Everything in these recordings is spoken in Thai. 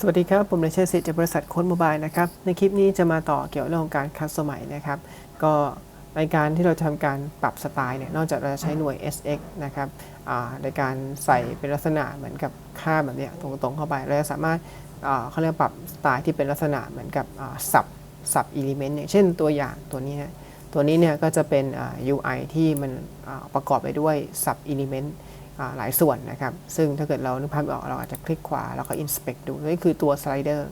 สวัสดีครับ ผมนายเชษฐ์สิจากบริษัทโค้ดโมบายนะครับ ในคลิปนี้จะมาต่อเกี่ยวกับเรื่องของการคัสตอมไมนะครับ ก็ในการที่เราทำการปรับสไตล์เนี่ย นอกจากเราจะใช้หน่วย SX นะครับอ่าในการใส่เป็นลักษณะเหมือนกับค่าแบบเนี้ยตรงๆเข้าไป เราจะสามารถอ่าเขาเรียกปรับสไตล์ที่เป็นลักษณะเหมือนกับสับสับอิเลเมนต์อย่างเช่นตัวอย่างตัวนี้นะตัวนี้เนี่ยก็จะเป็นอ่า UI ที่มันอ่าประกอบไปด้วย sub element อ่า หลายส่วนนะครับ ซึ่งถ้าเกิดเรานึกภาพออกเราอาจจะคลิกขวาแล้วก็ inspect ดูนี่คือตัวสไลเดอร์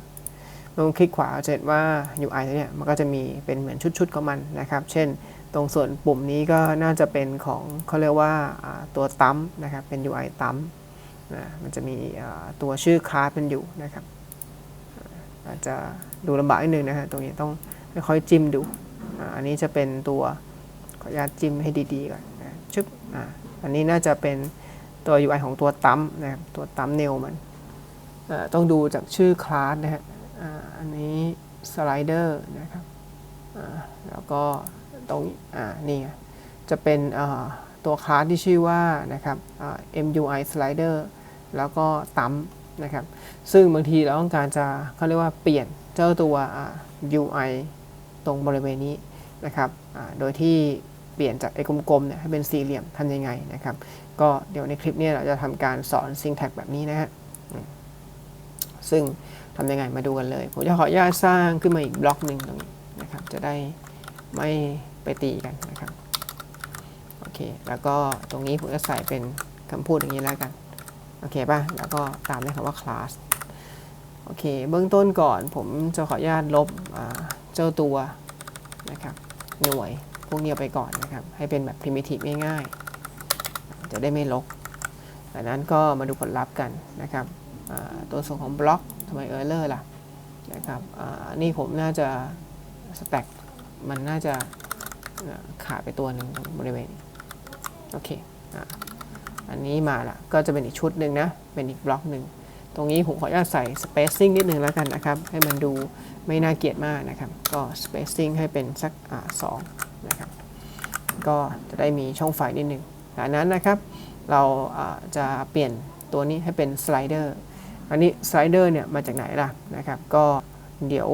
ลองคลิกขวาจะเห็นว่า UI ตัวเนี้ยมันก็จะมีเป็นเหมือนชุดๆของมันนะครับ เช่น ตรงส่วนปุ่มนี้ก็น่าจะเป็นของเขาเรียกว่าตัวตั้มนะครับ เป็น UI ตั้มนะมันจะมีตัวชื่อคลาสมันอยู่นะครับ อาจจะดูลำบากนิดนึงนะฮะตรงนี้ต้องค่อยๆจิ้มดู อันนี้จะเป็นตัวขออนุญาตจิ้มให้ดีๆก่อนนะชึบออันนี้น่าจะเป็น ตัว UI ของตัวตั้มนะครับตัวตั้มเนลมันต้องดูจากชื่อคลาสนะฮะอันนี้สไลเดอร์นะครับแล้วก็ตรงนี่จะเป็นตัวคลาสที่ชื่อว่านะครับ MUI slider แล้วก็ตั้มนะครับ ซึ่งบางทีเราต้องการจะเขาเรียกว่าเปลี่ยนเจ้าตัว UI ตรงบริเวณนี้นะครับโดยที่ เปลี่ยนจากไอ้กลมๆเนี่ยให้เป็นสี่เหลี่ยมทำยังไงนะครับ ก็เดี๋ยวในคลิปนี้เราจะทำการสอน syntax แบบนี้นะฮะซึ่งทำยังไงมาดูกันเลย ผมจะขออนุญาตสร้างขึ้นมาอีกบล็อกหนึ่งตรงนี้นะครับ จะได้ไม่ไปตีกันนะครับ โอเค แล้วก็ตรงนี้ผมจะใส่เป็นคำพูดอย่างนี้แล้วกัน โอเคป่ะ แล้วก็ตามด้วยคำว่า class โอเค เบื้องต้นก่อนผมจะขออนุญาตลบเจ้าตัวนะครับหน่วย พวกนี้เอาไปก่อนนะครับ ให้เป็นแบบ primitive ง่ายๆ จะได้ไม่ลกจากนั้นก็มาดูผลลัพธ์กันนะครับตัวส่วนของบล็อกทำไมเออร์เลอร์ล่ะนะครับอ่านี่ผมน่าจะสแต็กมันน่าจะขาดไปตัวหนึ่งบริเวณนี้โอเคอ,อันนี้มาละก็จะเป็นอีกชุดหนึ่งนะ เป็นอีกบล็อกหนึ่ง ตรงนี้ผมขออนุญาตใส่ spacing นิดนึงแล้วกันนะครับ ให้มันดูไม่น่าเกลียดมากนะครับ ก็ spacing ให้เป็นสักอ่าสอง นะครับก็จะได้มีช่องไฟนิดนึงจากนั้นนะครับเราจะเปลี่ยนตัวนี้ให้เป็นสไลเดอร์อันนี้สไลเดอร์เนี่ยมาจากไหนล่ะนะครับก็เดี๋ยว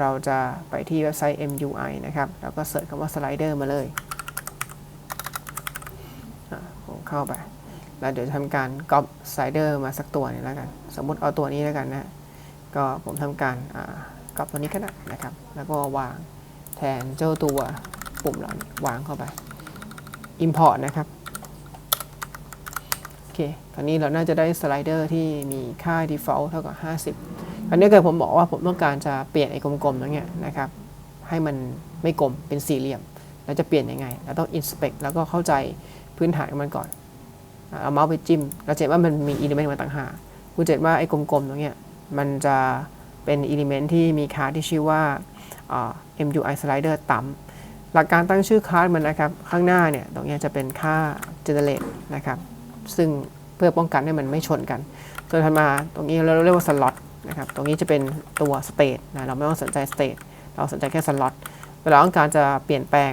เราจะไปที่เว็บไซต์ MUI นะครับแล้วก็เสิร์ชคำว่าสไลเดอร์มาเลยผมเข้าไป แล้วเดี๋ยวทำการก๊อปสไลเดอร์มาสักตัวนึงแล้วกัน สมมติเอาตัวนี้แล้วกันนะก็ผมทำการก๊อปตัวนี้ก็ได้นะครับ แล้วก็วางแทนเจ้าตัว ปุ่มเหล่านี้วางเข้าไป Import นะครับโอเคคราวนี้เราน่าจะได้สไลเดอร์ที่มีค่า default เท่ากับ 50คราวนี้เกิดผมบอกว่าผมต้องการจะเปลี่ยนไอ้กลมๆตรงเนี้ยนะครับ ให้มันไม่กลมเป็นสี่เหลี่ยม เราจะเปลี่ยนยังไง เราต้อง inspect แล้วก็เข้าใจพื้นฐานมันก่อน เอาเมาส์ไปจิ้ม เราจะเห็นว่ามันมีอิเลเมนต์มาต่างหากคุณจะเห็นว่าไอ้กลมๆตรงเนี้ยมันจะเป็นอิเลเมนต์ที่มีค่าที่ชื่อว่า MUI slider ต่ำ หลักการตั้งชื่อคลาสมันนะครับ ข้างหน้าเนี่ยตรงนี้จะเป็นค่า generate นะครับ ซึ่งเพื่อป้องกันให้มันไม่ชนกันจนถัดมาตรงนี้เราเรียกว่า slot นะครับ ตรงนี้จะเป็นตัว state นะเราไม่ต้องสนใจ state เราสนใจแค่ slot เวลาต้องการจะเปลี่ยนแปลง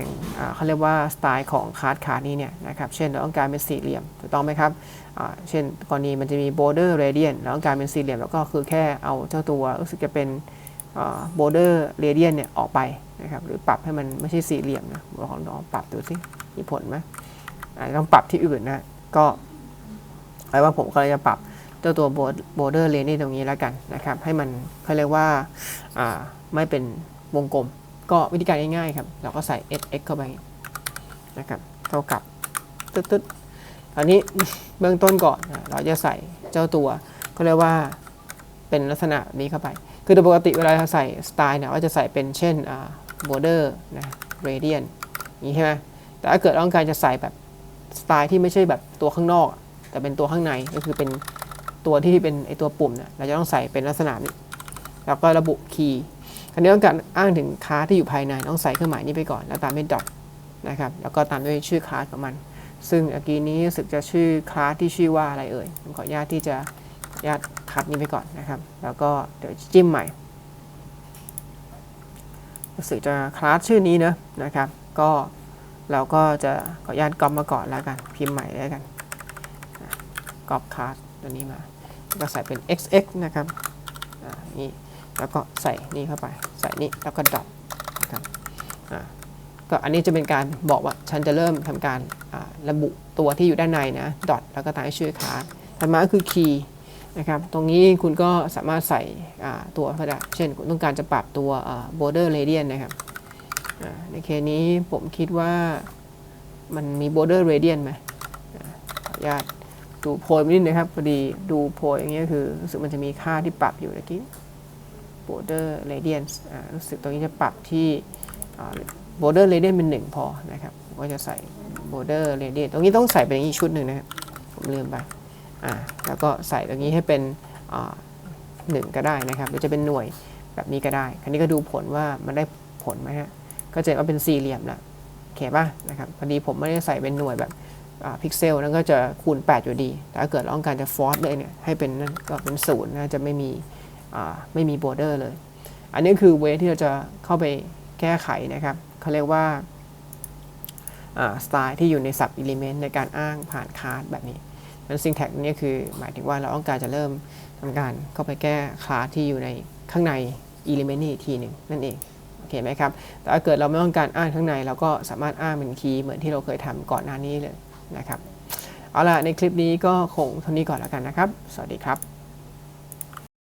เขาเรียกว่าสไตล์ของคาร์ดคาร์ดนี้เนี่ยนะครับ เช่นเราต้องการเป็นสี่เหลี่ยมถูกต้องไหมครับ เช่นกรณีมันจะมี border radian เราต้องการเป็นสี่เหลี่ยมแล้วก็คือแค่เอาเจ้าตัวรู้สึกจะเป็น อ่า border radian เนี่ยออกไปนะครับหรือปรับให้มันไม่ใช่สี่เหลี่ยมนะลองลองปรับดูสิมีผลไหมอาจจะต้องปรับที่อื่นนะก็แปลว่าผมก็เลยจะปรับเจ้าตัว border radian ตรงนี้แล้วกันนะครับ ให้มันเขาเรียกว่าอ่าไม่เป็นวงกลม ก็วิธีการง่ายๆครับ เราก็ใส่ sx เข้าไปนะครับเท่ากับตึ๊ดๆอันนี้เบื้องต้นก่อนเราจะใส่เจ้าตัวก็เรียกว่า เป็นลักษณะนี้เข้าไป คือโดยปกติเวลาเราใส่สไตล์เนี่ยเราจะใส่เป็นเช่นอ่า border นะ radian อย่างนี้ใช่ไหมแต่ถ้าเกิดต้องการจะใส่แบบสไตล์ที่ไม่ใช่แบบตัวข้างนอก แต่เป็นตัวข้างในก็คือเป็นตัวที่เป็นไอตัวปุ่มเนี่ยเราจะต้องใส่เป็นลักษณะนี้แล้วก็ระบุคีย์อันนี้ต้องการอ้างถึงคลาที่อยู่ภายในต้องใส่เครื่องหมายนี้ไปก่อน แล้วตามด้วยดอทนะครับแล้วก็ตามด้วยชื่อคลาสของมัน ซึ่งเมื่อกี้นี้รู้สึกจะชื่อคลาสที่ชื่อว่าอะไรเอ่ยผมขออนุญาตที่จะ ญาตคัดนี้ไปก่อนนะครับ แล้วก็เดี๋ยวจิ้มใหม่รู้สึกจะคลาสชื่อนี้เนอะนะครับ ก็เราก็จะขออนุญาตก๊อปมาก่อนแล้วกัน พิมพ์ใหม่แล้วกันก๊อปคลาสตัวนี้มา ก็ใส่เป็น xx นะครับนี่แล้วก็ใส่นี่เข้าไป ใส่นี่แล้วก็ดอทนะครับอ่าก็อันนี้จะเป็นการบอกว่าฉันจะเริ่มทำการระบุตัวที่อยู่ด้านในนะดอทแล้วก็ตามด้วยชื่อค้าสถัดมาก็คือคีย์ นะครับ ตรงนี้คุณก็สามารถใส่ตัวก็ได้ เช่นคุณต้องการจะปรับตัว border radius นะครับ ในเคสนี้ผมคิดว่ามันมี border radius ไหมขออนุญาตดูโพยนิดนะครับ พอดีดูโพยอย่างเงี้ยคือรู้สึกมันจะมีค่าที่ปรับอยู่เมื่อกี้ border radius รู้สึกตรงนี้จะปรับที่ border radius เป็น 1 พอนะครับ ก็จะใส่ border radius ตรงนี้ต้องใส่เป็นอีกชุดหนึ่งนะครับ ผมลืมไป อ่าแล้วก็ใส่ตรงนี้ให้เป็นหนึ่งก็ได้นะครับหรือจะเป็นหน่วยแบบนี้ก็ได้ อันนี้ก็ดูผลว่ามันได้ผลไหมฮะ ก็จะเห็นว่าเป็นสี่เหลี่ยมล้วโอเคป่ะนะครับ พอดีผมไม่ได้ใส่เป็นหน่วยแบบพิกเซลนั่นก็จะคูณ 8 อยู่ดี แต่ถ้าเกิดเราต้องการจะฟอร์สเลยเนี่ยให้เป็นนั่นก็เป็นศูนย์นะจะไม่มีไม่มี border เลย อันนี้คือเวที่เราจะเข้าไปแก้ไขนะครับเขาเรียกว่าสไตล์ที่อยู่ใน sub element ในการอ้างผ่านคาร์ดแบบนี้ นั้นซิงแท็กนี้คือหมายถึงว่าเราต้องการจะเริ่มทำการเข้าไปแก้คลาสที่อยู่ในข้างใน element นี้อีกทีหนึ่งนั่นเองโอเคไหมครับแต่ถ้าเกิดเราไม่ต้องการอ้างข้างในเราก็สามารถอ้างเป็นคีย์เหมือนที่เราเคยทำก่อนหน้านี้เลยนะครับเอาล่ะในคลิปนี้ก็คงเท่านี้ก่อนแล้วกันนะครับ สวัสดีครับ